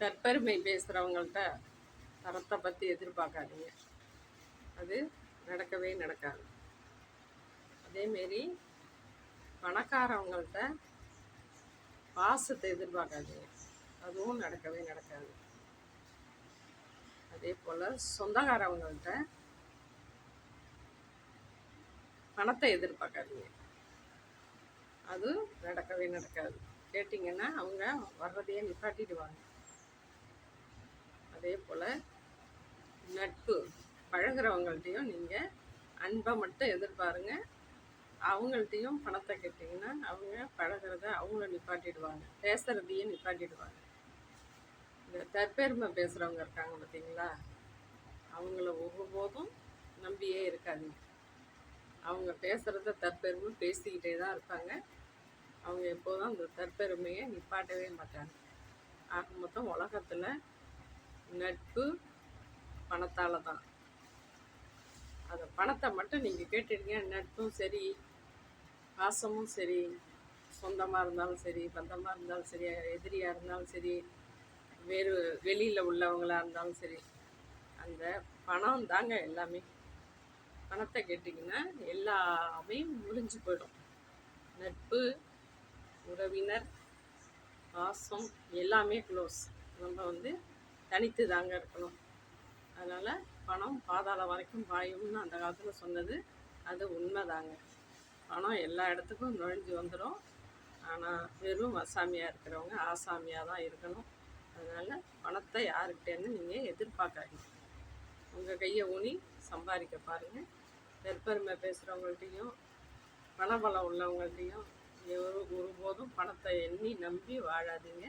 தற்பெருமை பேசுகிறவங்கள்ட்ட தரத்தை பற்றி எதிர்பார்க்காதீங்க. அது நடக்கவே நடக்காது. அதேமாரி பணக்காரவங்கள்ட்ட பாசத்தை எதிர்பார்க்காதீங்க. அதுவும் நடக்கவே நடக்காது. அதே போல் சொந்தக்காரவங்கள்ட்ட பணத்தை எதிர்பார்க்காதீங்க. அது நடக்கவே நடக்காது. கேட்டிங்கன்னா அவங்க வர்றதையே நிப்பாட்டிடுவாங்க. அதே போல் நட்பு பழகுறவங்கள்ட்டையும் நீங்கள் அன்பை மட்டும் எதிர்பாருங்க. அவங்கள்ட்டையும் பணத்தை கேட்டிங்கன்னா அவங்க பழகிறத அவங்கள நிப்பாட்டிடுவாங்க. பேசுகிறதையும் நிப்பாட்டிடுவாங்க. இந்த தற்பெருமை பேசுகிறவங்க இருக்காங்க பார்த்தீங்களா அவங்கள ஒவ்வொருபோதும் நம்பியே இருக்காதுங்க. அவங்க பேசுகிறத தற்பெருமை பேசிக்கிட்டே தான் இருப்பாங்க. அவங்க எப்போதும் அந்த தற்பெருமையை நிப்பாட்டவே மாட்டாங்க. ஆக மொத்தம் உலகத்தில் நட்பு பணத்தால் தான். அந்த பணத்தை மட்டும் நீங்கள் கேட்டுடுங்க நட்பும் சரி பாசமும் சரி சொந்தமாக இருந்தாலும் சரி பந்தமாக இருந்தாலும் சரி எதிரியாக இருந்தாலும் சரி வேறு வெளியில் உள்ளவங்களாக இருந்தாலும் சரி அந்த பணம் தாங்க எல்லாமே. பணத்தை கேட்டிங்கன்னா எல்லாமே முடிஞ்சு போயிடும். நட்பு உறவினர் பாசம் எல்லாமே க்ளோஸ் நம்ம வந்து தனித்து தாங்க இருக்கணும். அதனால் பணம் பாதாளம் வரைக்கும் பாயும்னு அந்த காலத்தில் சொன்னது. அது உண்மைதாங்க. பணம் எல்லா இடத்துக்கும் நுழைஞ்சு வந்துடும் ஆனால் வெறும் அசாமியாக இருக்கிறவங்க ஆசாமியாக தான் இருக்கணும். அதனால் பணத்தை யாருக்கிட்டேருந்து நீங்கள் எதிர்பார்க்காதீங்க. உங்கள் கையை ஊனி சம்பாதிக்க பாருங்கள் நெற்பெருமை பேசுகிறவங்கள்ட்டையும் பணபலம் உள்ளவங்கள்ட்டையும் ஒரு ஒருபோதும் பணத்தை எண்ணி நம்பி வாழாதீங்க.